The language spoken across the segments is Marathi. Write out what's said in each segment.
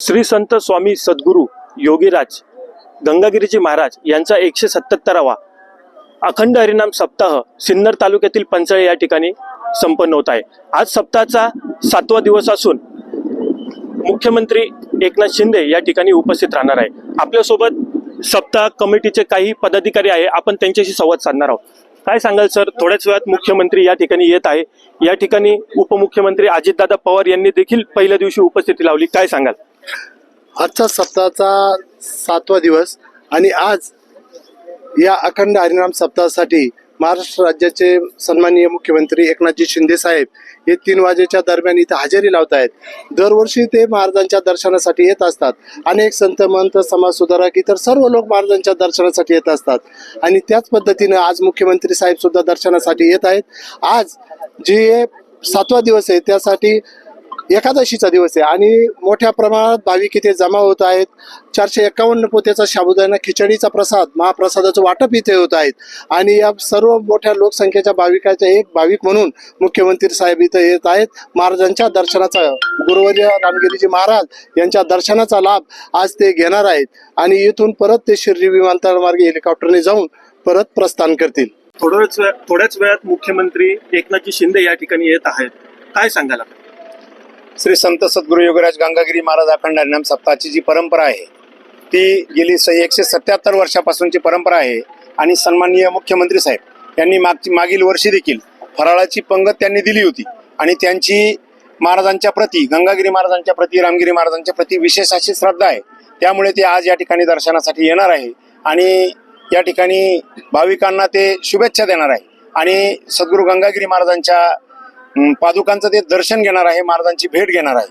श्री संत स्वामी सद्गुरू योगीराज गंगागिरीजी महाराज यांचा एकशे सत्याहत्तरावा अखंड हरिनाम सप्ताह सिन्नर तालुक्यातील पंचळे या ठिकाणी संपन्न होत आहे. आज सप्ताहाचा सातवा दिवस असून मुख्यमंत्री एकनाथ शिंदे या ठिकाणी उपस्थित राहणार आहे. आपल्यासोबत सप्ताह कमिटीचे काही पदाधिकारी आहे. आपण त्यांच्याशी संवाद साधणार आहोत. काय सांगाल सर? थोड्याच वेळात मुख्यमंत्री या ठिकाणी येत आहे. या ठिकाणी उपमुख्यमंत्री अजितदादा पवार यांनी देखील पहिल्या दिवशी उपस्थिती लावली. काय सांगाल? आजचा सप्ताहाचा सातवा दिवस आणि आज या अखंड हरिनाम सप्ताहासाठी महाराष्ट्र राज्याचे सन्माननीय मुख्यमंत्री एकनाथजी शिंदे साहेब हे तीन वाजेच्या दरम्यान इथे हजेरी लावत आहेत दरवर्षी ते महाराजांच्या दर्शनासाठी येत असतात. अनेक संत मंत समाजसुधारक इतर सर्व लोक महाराजांच्या दर्शनासाठी येत असतात. आणि त्याच पद्धतीनं आज मुख्यमंत्री साहेब सुद्धा दर्शनासाठी येत आहेत. आज जे सातवा दिवस आहे त्यासाठी एकादशीचा दिवस आहे आणि मोठ्या प्रमाणात भाविक इथे जमा होत आहेत. चारशे एकावन्न पोत्याचा शाबुदाना खिचडीचा प्रसाद महाप्रसादाचं वाटप इथे होत आहेत आणि या सर्व मोठ्या लोकसंख्येच्या भाविकाच्या एक भाविक म्हणून मुख्यमंत्री साहेब इथे येत आहेत. महाराजांच्या दर्शनाचा गुरुवर्य रामगिरीजी महाराज यांच्या दर्शनाचा लाभ आज ते घेणार आहेत. आणि इथून परत ते शिर्डी विमानतळमार्गे हेलिकॉप्टरने जाऊन परत प्रस्थान करतील. थोड्याच वेळ थोड्याच वेळात मुख्यमंत्री एकनाथजी शिंदे या ठिकाणी येत आहेत. काय सांगायला श्री संत सद्गुरू योगराज गंगागिरी महाराज अखंड हरिनाम सप्ताहाची जी परंपरा आहे ती गेली स एकशे सत्याहत्तर वर्षापासूनची परंपरा आहे आणि सन्माननीय मुख्यमंत्री साहेब यांनी मागची मागील वर्षी देखील फराळाची पंगत त्यांनी दिली होती. आणि त्यांची महाराजांच्या प्रती गंगागिरी महाराजांच्या प्रती रामगिरी महाराजांच्या प्रती विशेष अशी श्रद्धा आहे. त्यामुळे ते आज या ठिकाणी दर्शनासाठी येणार आहे आणि या ठिकाणी भाविकांना ते शुभेच्छा देणार आहे. आणि सद्गुरू गंगागिरी महाराजांच्या पादुकांचं ते दर्शन घेणार आहे महाराजांची भेट घेणार आहे.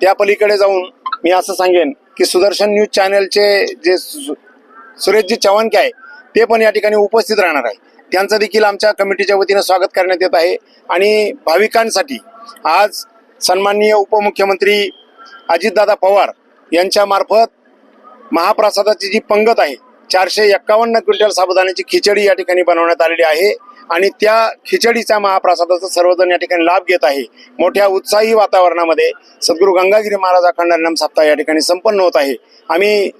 त्या पलीकडे जाऊन मी असं सांगेन की सुदर्शन न्यूज चॅनलचे जे सु- सुरेशजी चव्हाणके आहे ते पण या ठिकाणी उपस्थित राहणार आहे. त्यांचं देखील आमच्या कमिटीच्या वतीनं स्वागत करण्यात येत आहे आणि भाविकांसाठी आज सन्माननीय उपमुख्यमंत्री अजितदादा पवार यांच्यामार्फत महाप्रसादाची जी पंगत आहे चारशे एक्कावन्न क्विंटल साबुदाण्याची खिचडी या ठिकाणी बनवण्यात आलेली आहे. आणि त्या खिचडीच्या महाप्रसादाचा सर्वजण या ठिकाणी लाभ घेत आहे. मोठ्या उत्साही वातावरणामध्ये सद्गुरू गंगागिरी महाराज अखंड नम सप्ताह या ठिकाणी संपन्न होत आहे. आम्ही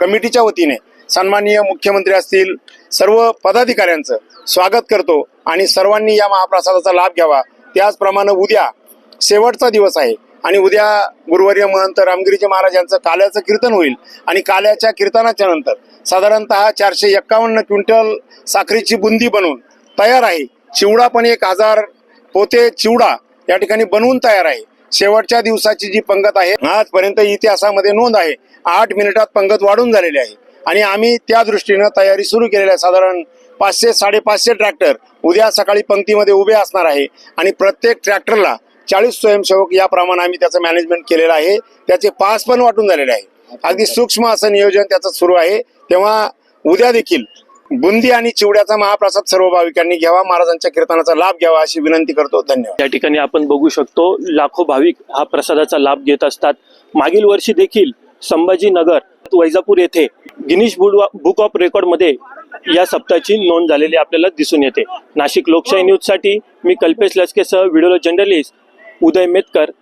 कमिटीच्या वतीने सन्माननीय मुख्यमंत्री असतील सर्व पदाधिकाऱ्यांचं स्वागत करतो आणि सर्वांनी या महाप्रसादाचा लाभ घ्यावा. त्याचप्रमाणे उद्या शेवटचा दिवस आहे. आणि उद्या गुरुवर्य महंत रामगिरीचे महाराज यांचं काल्याचं कीर्तन होईल. आणि काल्याच्या कीर्तनाच्या नंतर साधारणतः चारशे एक्कावन्न क्विंटल साखरेची बुंदी बनवून तयार आहे. चिवडा पण एक हजार पोते चिवडा या ठिकाणी बनवून तयार आहे. शेवटच्या दिवसाची जी पंगत आहे आजपर्यंत इतिहासामध्ये नोंद आहे आठ मिनिटात पंगत वाढून झालेली आहे. आणि आम्ही त्या दृष्टीनं तयारी सुरू केलेली आहे. साधारण पाचशे साडेपाचशे ट्रॅक्टर उद्या सकाळी पंक्तीमध्ये उभे असणार आहे. आणि प्रत्येक ट्रॅक्टरला चाळीस स्वयंसेवक याप्रमाणे आम्ही त्याचं मॅनेजमेंट केलेलं आहे. त्याचे पास पण वाटून झालेले आहे. अगदी सूक्ष्म असं नियोजन त्याचं सुरू आहे. तेव्हा उद्या देखील बुंदी आणि चिवड्याचा महाप्रसाद सर्व भाविकांनी घ्यावा. महाराजांच्या कीर्तनाचा लाभ घ्यावा अशी विनंती करतो. धन्यवाद. या ठिकाणी आपण बघू शकतो लाखो भाविक हा प्रसादाचा लाभ घेत असतात. मागील वर्षी देखील संभाजीनगर वैजापूर येथे गिनीश बुक ऑफ रेकॉर्डमध्ये या सप्ताहाची नोंद झालेली आपल्याला दिसून येते. नाशिक लोकशाही न्यूजसाठी मी कल्पेश लचकेसह व्हिडिओ जर्नलिस्ट उदय मेतकर